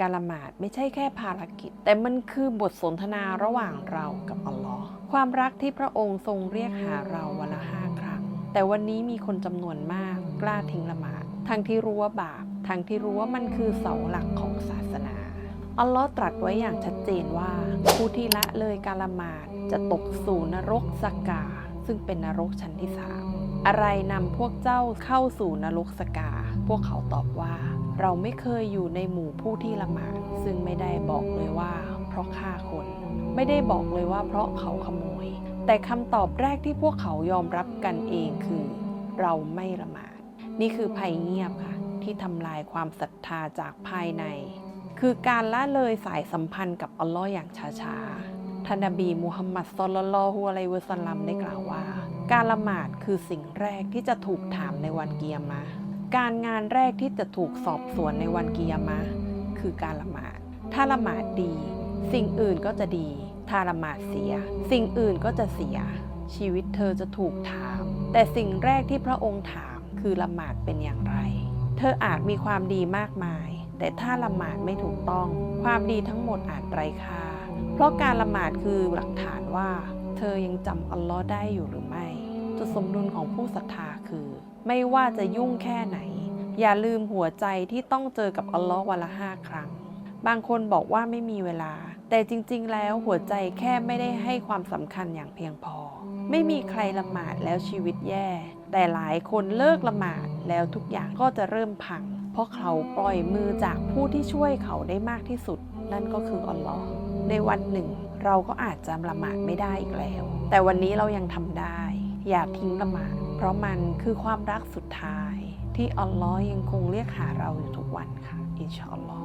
การละหมาดไม่ใช่แค่ภารกิจ แต่มันคือบทสนทนาระหว่างเรากับอัลลอฮ์ความรักที่พระองค์ทรงเรียกหาเราวันละห้าครั้ง แต่วันนี้มีคนจำนวนมากกล้าทิ้งละหมาดทั้งที่รู้ว่าบาปทั้งที่รู้ว่ามันคือเสาหลักของศาสนาอัลลอฮ์ตรัสไว้อย่างชัดเจนว่า ผู้ที่ละเลยการละหมาดจะตกสู่นรกสกา ซึ่งเป็นนรกชั้นที่สามอะไรนำพวกเจ้าเข้าสู่นรกสกา วกเขาตอบว่า เราไม่เคยอยู่ในหมู่ผู้ที่ละหมาดซึ่งไม่ได้บอกเลยว่า เพราะฆ่าคน ไม่ได้บอกเลยว่าเพราะเขาขโมย แต่คำตอบแรกที่พวกเขายอมรับกันเองคือ เราไม่ละหมาด นี่คือภัยเงียบค่ะ ที่ทำลายความศรัทธาจากภายใน คือการละเลยสายสัมพันธ์กับอัลลอฮ์อย่างช้าๆท่านนบีมูฮัมมัดศ็อลลัลฮุอะลัยวะสัลลัมได้กล่าวว่า การละหมาดคือสิ่งแรกที่จะถูกถามในวันเกิยามะ การงานแรกที่จะถูกสอบสวนในวันกิยามะ คือการละหมาด ถ้าละหมาดดี สิ่งอื่นก็จะดี ถ้าละหมาดเสีย สิ่งอื่นก็จะเสีย ชีวิตเธอจะถูกถาม แต่สิ่งแรกที่พระองค์ถามคือละหมาดเป็นอย่างไร เธออาจมีความดีมากมาย แต่ถ้าละหมาดไม่ถูกต้อง ความดีทั้งหมดอาจไร้ค่า เพราะการละหมาดคือหลักฐานว่า เธอยังจำอัลลอฮ์ได้อยู่หรือไม่ จุดสมดุลของผู้ศรัทธาคือ ไม่ว่าจะยุ่งแค่ไหน อย่าลืมหัวใจที่ต้องเจอกับอัลลอฮ์วันละห้าครั้ง บางคนบอกว่าไม่มีเวลา แต่จริง ๆ แล้วหัวใจแค่ไม่ได้ให้ความสำคัญอย่างเพียงพอ ไม่มีใครละหมาดแล้วชีวิตแย่ แต่หลายคนเลิกละหมาดแล้วทุกอย่างก็จะเริ่มพัง เพราะเขาปล่อยมือจากผู้ที่ช่วยเขาได้มากที่สุด นั่นก็คืออัลลอฮ์ในวันหนึ่ง เราก็อาจจะละหมาดไม่ได้อีกแล้ว แต่วันนี้เรายังทำได้ อย่าทิ้งละหมาดเพราะมันคือความรักสุดท้าย ที่อัลลอฮ์ยังคงเรียกหาเราอยู่ทุกวันค่ะ อินชาอัลลอฮ์